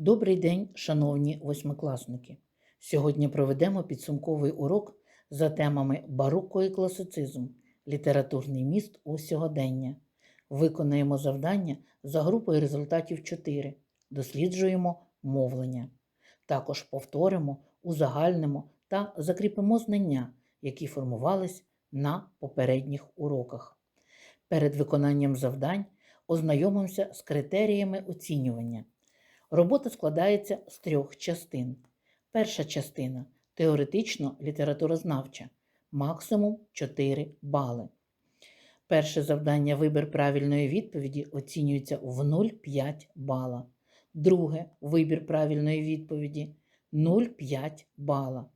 Добрий день, шановні восьмикласники! Сьогодні проведемо підсумковий урок за темами барокко і класицизм, літературний міст у сьогодення. Виконаємо завдання за групою результатів 4. Досліджуємо мовлення. Також повторимо, узагальнимо та закріпимо знання, які формувались на попередніх уроках. Перед виконанням завдань ознайомимося з критеріями оцінювання. Робота складається з трьох частин. Перша частина теоретично літературознавча, максимум 4 бали. Перше завдання вибір правильної відповіді оцінюється в 0,5 бала. Друге вибір правильної відповіді 0,5 бала.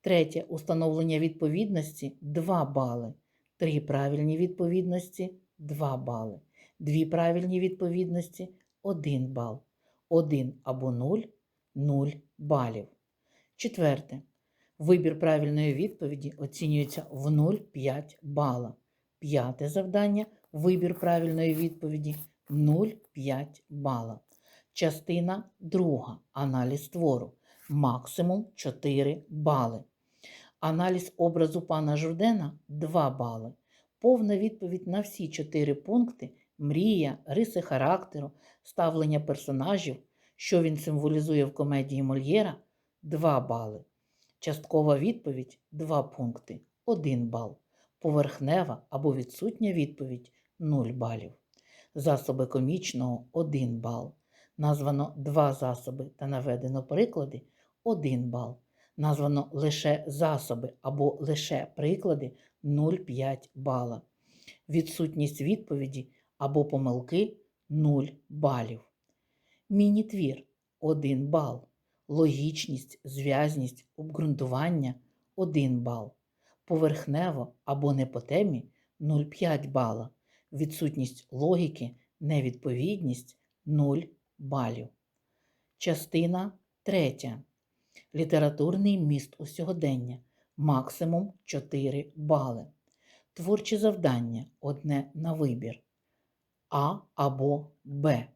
Третє установлення відповідності 2 бали. Три правильні відповідності 2 бали. Дві правильні відповідності 1 бал. 1 або 0 0 балів. Четверте. Вибір правильної відповіді оцінюється в 0,5 бала. П'яте завдання. Вибір правильної відповіді 0,5 бала. Частина друга. Аналіз твору. Максимум 4 бали. Аналіз образу пана Журдена 2 бали. Повна відповідь на всі 4 пункти мрія, риси характеру, ставлення персонажів, що він символізує в комедії Мольєра 2 бали. Часткова відповідь 2 пункти 1 бал. Поверхнева або відсутня відповідь 0 балів. Засоби комічного 1 бал. Названо 2 засоби та наведено приклади 1 бал. Названо лише засоби або лише приклади 0,5 бала. Відсутність відповіді або помилки 0 балів. Міні-твір 1 бал. Логічність, зв'язність, обґрунтування 1 бал. Поверхнево або не по темі 0,5 бала. Відсутність логіки, невідповідність 0 балів. Частина 3. Літературний міст у сьогодення. Максимум 4 бали. Творчі завдання одне на вибір. А або Б.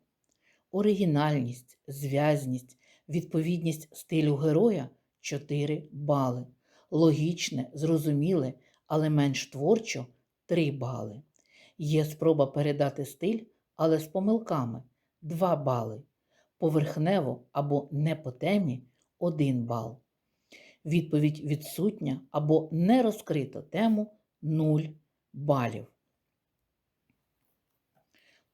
Оригінальність, зв'язність, відповідність стилю героя 4 бали. Логічне, зрозуміле, але менш творчо 3 бали. Є спроба передати стиль, але з помилками 2 бали. Поверхнево або не по темі 1 бал. Відповідь відсутня або не розкрито тему 0 балів.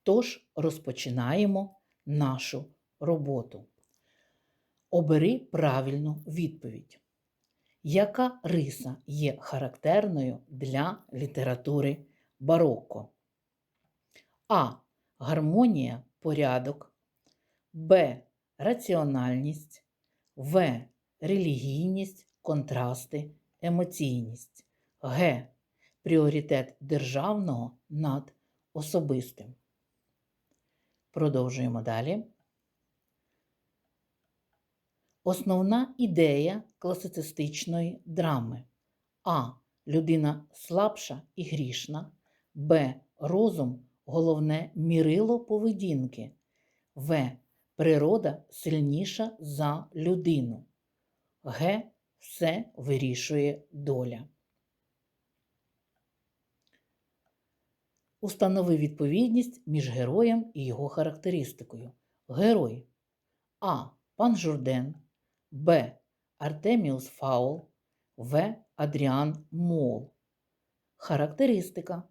Тож розпочинаємо нашу роботу. Обери правильну відповідь. Яка риса є характерною для літератури барокко? А. Гармонія, порядок, Б. Раціональність, В. Релігійність, контрасти, емоційність, Г. Пріоритет державного над особистим. Продовжуємо далі. Основна ідея класицистичної драми А. Людина слабша і грішна, Б. Розум головне мірило поведінки, В. Природа сильніша за людину. Г. Все вирішує доля. Установи відповідність між героєм і його характеристикою. Герой А. Пан Журден, Б. Артеміус Фаул, В. Адріан Мол. Характеристика.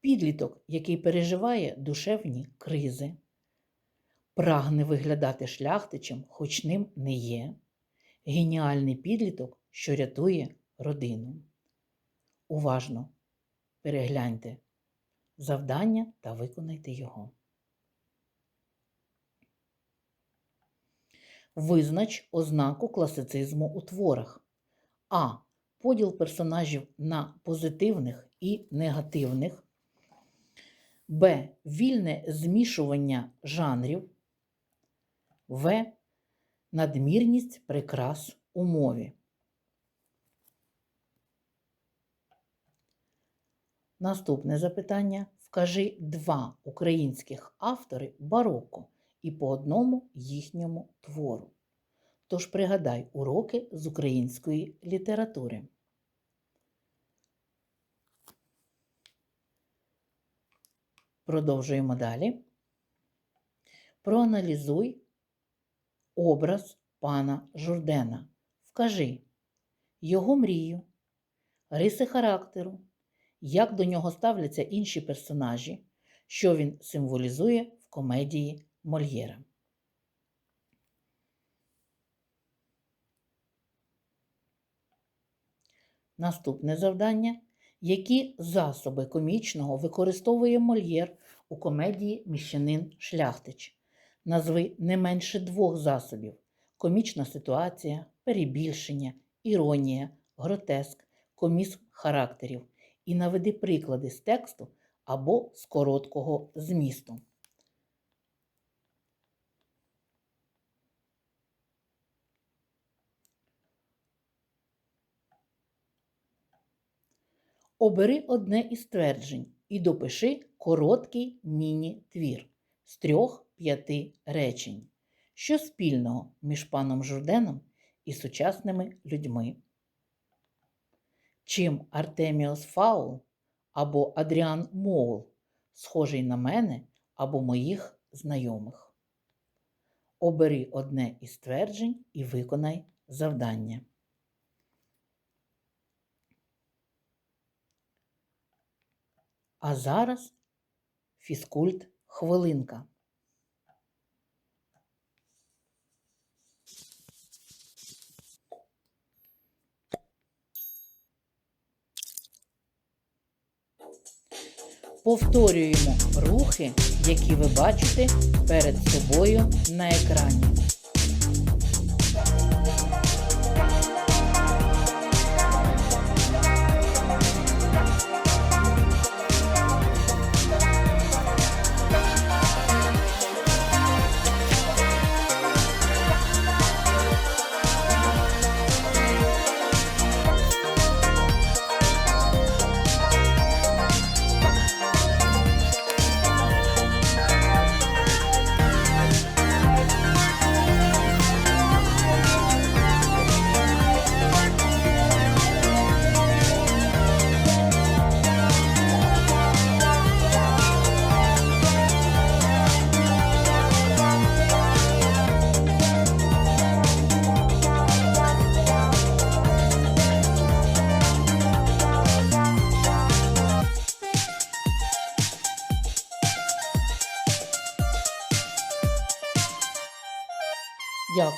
Підліток, який переживає душевні кризи. Прагне виглядати шляхтичем, хоч ним не є. Геніальний підліток, що рятує родину. Уважно перегляньте завдання та виконайте його. Визнач ознаку класицизму у творах. А. Поділ персонажів на позитивних і негативних. Б. Вільне змішування жанрів. В. Надмірність прикрас у мові. Наступне запитання. Вкажи два українських автори бароко і по одному їхньому твору. Тож пригадай уроки з української літератури. Продовжуємо далі. Проаналізуй образ пана Журдена. Вкажи його мрію, риси характеру, як до нього ставляться інші персонажі, що він символізує в комедії Мольєра. Наступне завдання. Які засоби комічного використовує Мольєр у комедії Міщанин Шляхтич? Назви не менше двох засобів: комічна ситуація, перебільшення, іронія, гротеск, комізм характерів. І наведи приклади з тексту або з короткого змісту. Обери одне із тверджень і допиши короткий міні-твір з трьох-п'яти речень. Що спільного між паном Журденом і сучасними людьми? Чим Артеміос Фаул або Адріан Моул схожий на мене або моїх знайомих? Обери одне із тверджень і виконай завдання. А зараз фізкульт хвилинка. Повторюємо рухи, які ви бачите перед собою на екрані.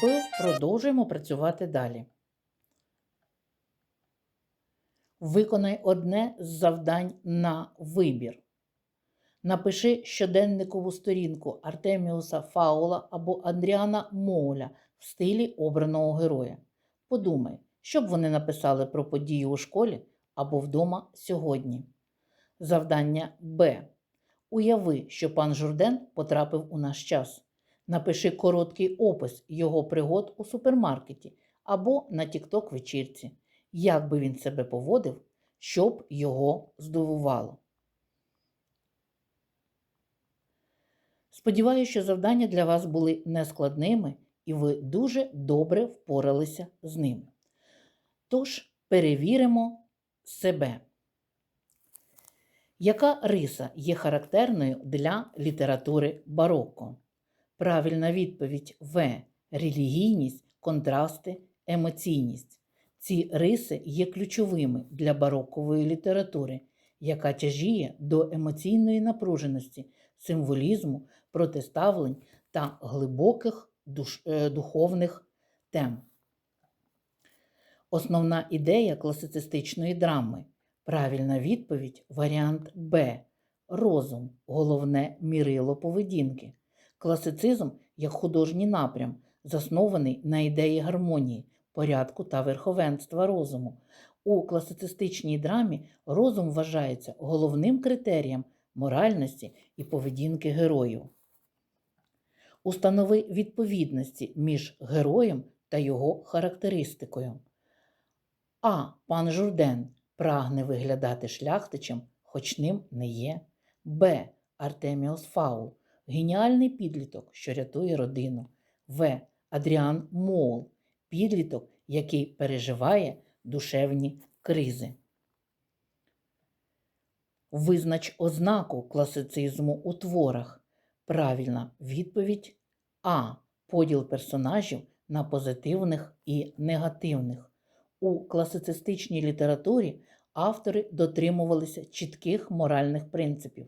Дякую, продовжуємо працювати далі. Виконай одне з завдань на вибір. Напиши щоденникову сторінку Артеміуса Фаула або Андріана Моуля в стилі обраного героя. Подумай, що б вони написали про події у школі або вдома сьогодні. Завдання Б. Уяви, що пан Журден потрапив у наш час. Напиши короткий опис його пригод у супермаркеті або на тікток вечірці, як би він себе поводив, щоб його здивувало. Сподіваюся, що завдання для вас були нескладними і ви дуже добре впоралися з ним. Тож перевіримо себе. Яка риса є характерною для літератури барокко? Правильна відповідь В. Релігійність, контрасти, емоційність. Ці риси є ключовими для барокової літератури, яка тяжіє до емоційної напруженості, символізму, протиставлень та глибоких душ, е, духовних тем. Основна ідея класицистичної драми. Правильна відповідь варіант Б. Розум головне мірило поведінки. Класицизм як художній напрям, заснований на ідеї гармонії, порядку та верховенства розуму. У класицистичній драмі розум вважається головним критерієм моральності і поведінки героїв. Установи відповідності між героєм та його характеристикою. А. Пан Журден прагне виглядати шляхтичем, хоч ним не є. Б. Артеміос Фаул геніальний підліток, що рятує родину. В. Адріан Мол підліток, який переживає душевні кризи. Визнач ознаку класицизму у творах. Правильна відповідь А. Поділ персонажів на позитивних і негативних. У класицистичній літературі автори дотримувалися чітких моральних принципів.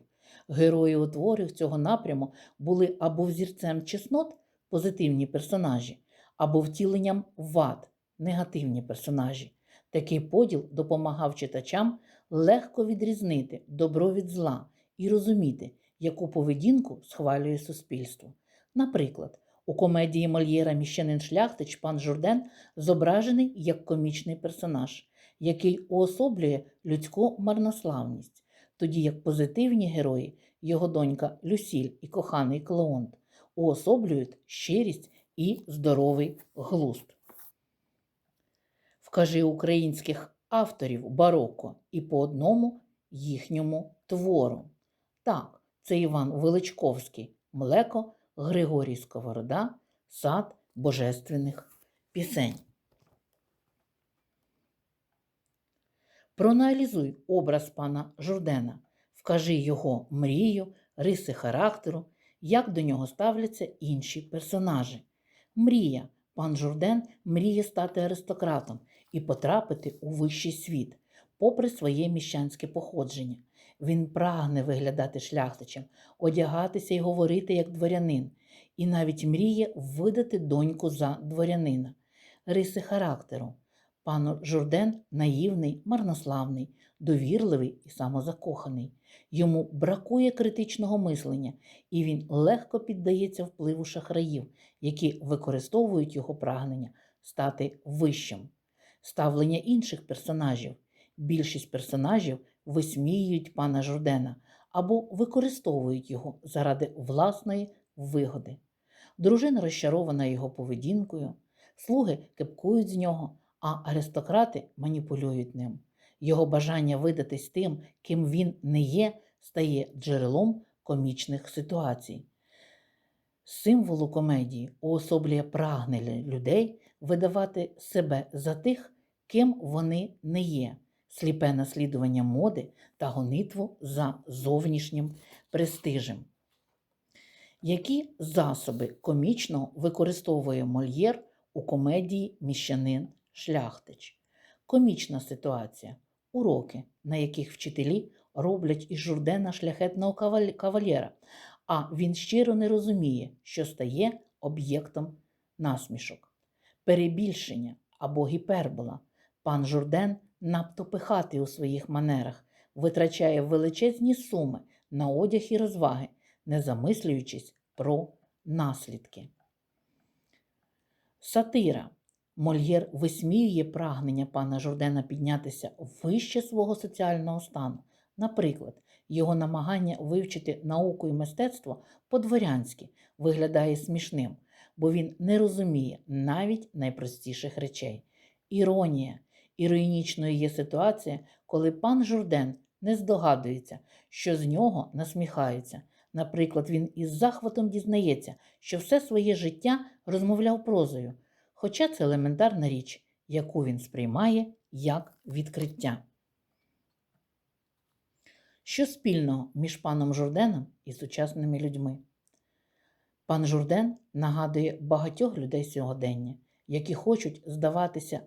Герої у творах цього напряму були або взірцем чеснот позитивні персонажі, або втіленням вад негативні персонажі. Такий поділ допомагав читачам легко відрізнити добро від зла і розуміти, яку поведінку схвалює суспільство. Наприклад, у комедії Мольєра Міщанин Шляхтич пан Журден зображений як комічний персонаж, який уособлює людську марнославність, тоді як позитивні герої, його донька Люсіль і коханий Клеонт, уособлюють щирість і здоровий глузд. Вкажи українських авторів бароко і по одному їхньому твору. Так, це Іван Величковський, Млеко, Григорій Сковорода, Сад божественних пісень. Проаналізуй образ пана Журдена, вкажи його мрію, риси характеру, як до нього ставляться інші персонажі. Мрія. Пан Журден мріє стати аристократом і потрапити у вищий світ, попри своє міщанське походження. Він прагне виглядати шляхтичем, одягатися і говорити як дворянин, і навіть мріє видати доньку за дворянина. Риси характеру. Пан Журден наївний, марнославний, довірливий і самозакоханий. Йому бракує критичного мислення, і він легко піддається впливу шахраїв, які використовують його прагнення стати вищим. Ставлення інших персонажів. Більшість персонажів висміюють пана Журдена або використовують його заради власної вигоди. Дружина розчарована його поведінкою, слуги кепкують з нього, а аристократи маніпулюють ним. Його бажання видатись тим, ким він не є, стає джерелом комічних ситуацій. Символу комедії уособлює прагнення людей видавати себе за тих, ким вони не є, сліпе наслідування моди та гонитву за зовнішнім престижем. Які засоби комічного використовує Мольєр у комедії Міщанин Шляхтич? Комічна ситуація уроки, на яких вчителі роблять із журдена шляхетного кавалєра, а він щиро не розуміє, що стає об'єктом насмішок. Перебільшення або гіпербола. Пан Журден надто пихатий у своїх манерах, витрачає величезні суми на одяг і розваги, не замислюючись про наслідки. Сатира. Мольєр висміює прагнення пана Журдена піднятися вище свого соціального стану. Наприклад, його намагання вивчити науку і мистецтво по-дворянськи виглядає смішним, бо він не розуміє навіть найпростіших речей. Іронія. Іронічною є ситуація, коли пан Журден не здогадується, що з нього насміхаються. Наприклад, він із захватом дізнається, що все своє життя розмовляв прозою хоча це елементарна річ, яку він сприймає як відкриття. Що спільного між паном Журденом і сучасними людьми? Пан Журден нагадує багатьох людей сьогодення, які хочуть здаватися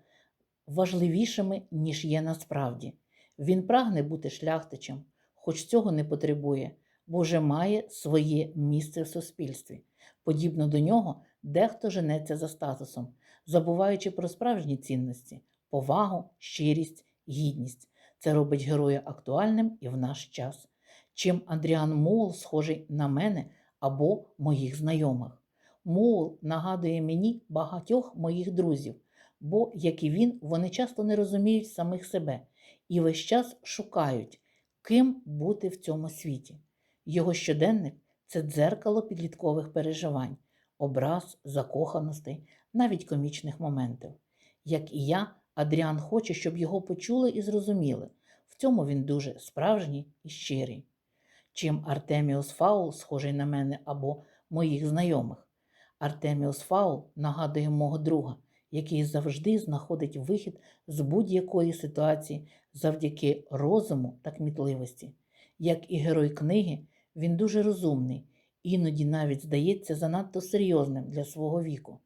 важливішими, ніж є насправді. Він прагне бути шляхтичем, хоч цього не потребує, бо вже має своє місце в суспільстві. Подібно до нього, дехто женеться за статусом, забуваючи про справжні цінності, повагу, щирість, гідність. Це робить героя актуальним і в наш час. Чим Андріан Моул схожий на мене або моїх знайомих. Моул нагадує мені багатьох моїх друзів, бо, як і він, вони часто не розуміють самих себе і весь час шукають, ким бути в цьому світі. Його щоденник це дзеркало підліткових переживань, образ, закоханостей, навіть комічних моментів. Як і я, Адріан хоче, щоб його почули і зрозуміли. В цьому він дуже справжній і щирий. чим Артеміус Фаул схожий на мене або моїх знайомих. Артеміус Фаул нагадує мого друга, який завжди знаходить вихід з будь-якої ситуації завдяки розуму та кмітливості. Як і герой книги, він дуже розумний, іноді навіть здається занадто серйозним для свого віку.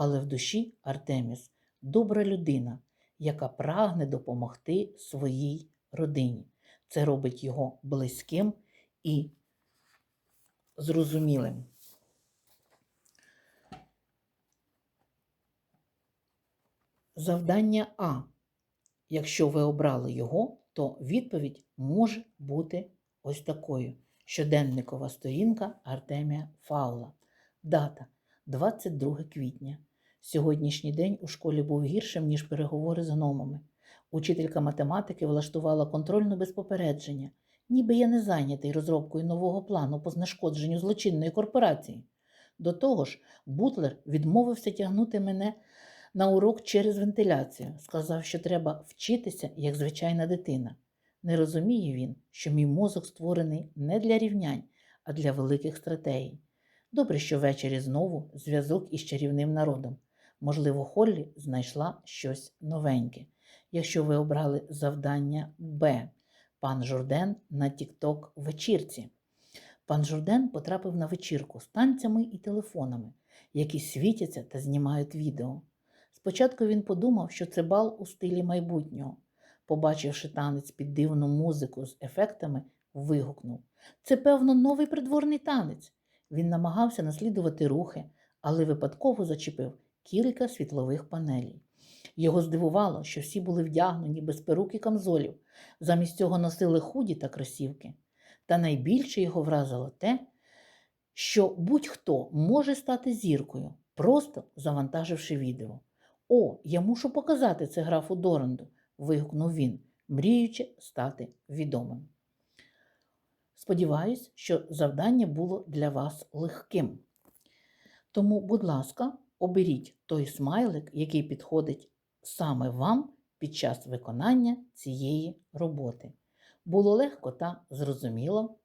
Але в душі Артеміс добра людина, яка прагне допомогти своїй родині. Це робить його близьким і зрозумілим. Завдання А. Якщо ви обрали його, то відповідь може бути ось такою: щоденникова сторінка Артемія Фаула. Дата 22 квітня. Сьогоднішній день у школі був гіршим, ніж переговори з гномами. Учителька математики влаштувала контрольну без попередження, ніби я не зайнятий розробкою нового плану по знешкодженню злочинної корпорації. До того ж, Бутлер відмовився тягнути мене на урок через вентиляцію, сказав, що треба вчитися як звичайна дитина. Не розуміє він, що мій мозок створений не для рівнянь, а для великих стратегій. Добре, що ввечері знову зв'язок із чарівним народом. Можливо, Холлі знайшла щось новеньке. Якщо ви обрали завдання Б, пан Журден на Тікток вечірці. Пан Журден потрапив на вечірку з танцями і телефонами, які світяться та знімають відео. Спочатку він подумав, що це бал у стилі майбутнього. Побачивши танець під дивну музику з ефектами, вигукнув: Це, певно, новий придворний танець. Він намагався наслідувати рухи, але випадково зачепив кілька світлових панелей. Його здивувало, що всі були вдягнені без перук і камзолів, замість цього носили худі та кросівки. Та найбільше його вразило те, що будь-хто може стати зіркою, просто завантаживши відео. О, я мушу показати це графу Доранду, вигукнув він, мріючи стати відомим. Сподіваюсь, що завдання було для вас легким. Тому, будь ласка, оберіть той смайлик, який підходить саме вам під час виконання цієї роботи. Було легко та зрозуміло.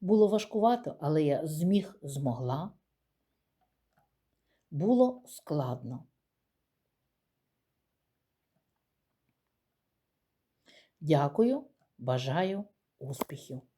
Було важкувато, але я зміг змогла. Було складно. Дякую, бажаю успіхів!